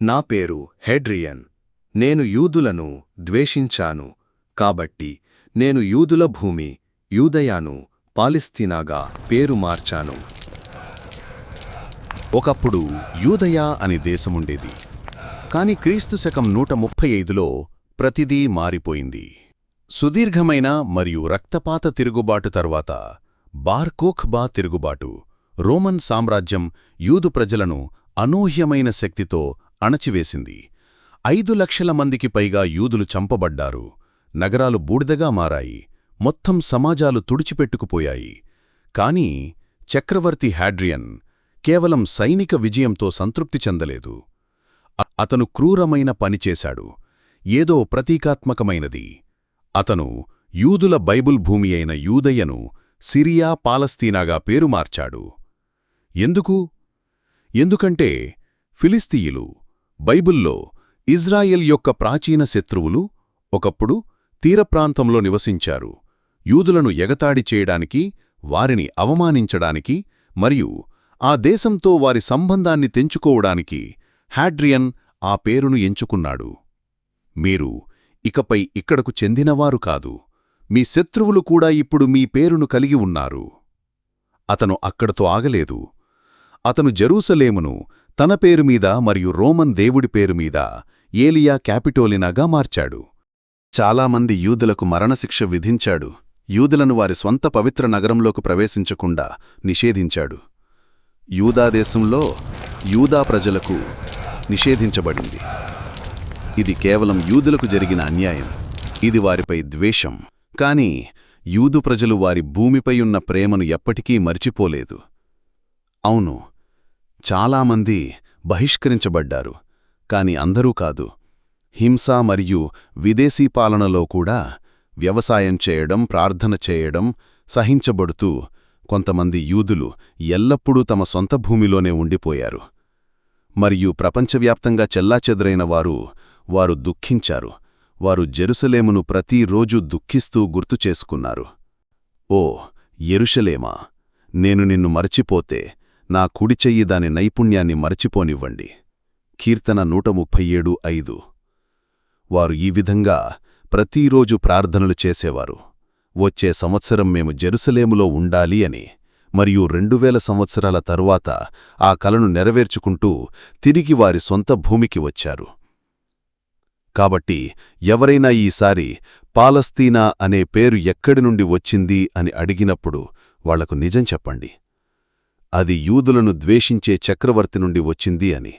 నా పేరు హెడ్రియన్. నేను యూదులను ద్వేషించాను. కాబట్టి నేను యూదుల భూమి యూదయాను పాలిస్తీనాగా పేరు మార్చాను. ఒకప్పుడు యూదయా అనే దేశముండేది. కాని క్రీస్తు శకం నూట ముప్పై ఐదులో ప్రతిదీ మారిపోయింది. సుదీర్ఘమైన మరియు రక్తపాత తిరుగుబాటు తర్వాత బార్కోఖ్బా తిరుగుబాటు రోమన్ సామ్రాజ్యం యూదు ప్రజలను అనూహ్యమైన శక్తితో అణచివేసింది. ఐదు లక్షల మందికి పైగా యూదులు చంపబడ్డారు. నగరాలు బూడిదగా మారాయి. మొత్తం సమాజాలు తుడిచిపెట్టుకుపోయాయి. కాని చక్రవర్తి హ్యాడ్రియన్ కేవలం సైనిక విజయంతో సంతృప్తి చెందలేదు. అతను క్రూరమైన పనిచేశాడు ఏదో ప్రతీకాత్మకమైనది. అతను యూదుల బైబుల్ భూమి అయిన యూదయ్యను సిరియా పాలస్తీనాగా పేరు మార్చాడు. ఎందుకు? ఎందుకంటే ఫిలిస్తీయులు బైబుల్లో ఇజ్రాయెల్ యొక్క ప్రాచీన శత్రువులు ఒకప్పుడు తీరప్రాంతంలో నివసించారు. యూదులను ఎగతాడి చేయడానికి వారిని అవమానించడానికి మరియు ఆ దేశంతో వారి సంబంధాన్ని తెంచుకోవడానికి హ్యాడ్రియన్ ఆ పేరును ఎంచుకున్నాడు. మీరు ఇకపై ఇక్కడకు చెందినవారు కాదు. మీ శత్రువులు కూడా ఇప్పుడు మీ పేరును కలిగి ఉన్నారు. అతను అక్కడతో ఆగలేదు. అతను జరూసలేమును తన పేరు మీద మరియు రోమన్ దేవుడి పేరు మీద ఏలియా క్యాపిటోలినాగా మార్చాడు. చాలామంది యూదులకు మరణశిక్ష విధించాడు. యూదులను వారి స్వంత పవిత్ర నగరంలోకి ప్రవేశించకుండా నిషేధించాడు. యూదాదేశంలో యూదా ప్రజలకు నిషేధించబడింది. ఇది కేవలం యూదులకు జరిగిన అన్యాయం. ఇది వారిపై ద్వేషం. కాని యూదు ప్రజలు వారి భూమిపై ఉన్న ప్రేమను ఎప్పటికీ మరిచిపోలేదు. అవును చాలామంది బహిష్కరించబడ్డారు కాని అందరూ కాదు. హింస మరియు విదేశీ పాలనలో కూడా వ్యవసాయం చేయడం ప్రార్థన చేయడం సహించబడుతూ కొంతమంది యూదులు ఎల్లప్పుడూ తమ సొంత భూమిలోనే ఉండిపోయారు. మరియు ప్రపంచవ్యాప్తంగా చెల్లాచెదరైన వారు వారు దుఃఖించారు. వారు జెరుసలేమును ప్రతిరోజూ దుఃఖిస్తూ గుర్తుచేసుకున్నారు ఓ ఎరుషలేమా నేను నిన్ను మరచిపోతే నా కుడిచెయ్యి దాని నైపుణ్యాన్ని మరచిపోనివ్వండి. కీర్తన నూట ముప్పై ఏడు ఐదు. వారు ఈ విధంగా ప్రతిరోజు ప్రార్థనలు చేసేవారు. వచ్చే సంవత్సరం మేము జెరుసలేములో ఉండాలి అని మరియు రెండు వేల సంవత్సరాల తరువాత ఆ కలను నెరవేర్చుకుంటూ తిరిగి వారి సొంత భూమికి వచ్చారు. కాబట్టి ఎవరైనా ఈసారి పాలస్తీనా అనే పేరు ఎక్కడి నుండి వచ్చింది అని అడిగినప్పుడు వాళ్ళకు నిజం చెప్పండి. అది యూదులను ద్వేషించే చక్రవర్తి నుండి వచ్చింది అని.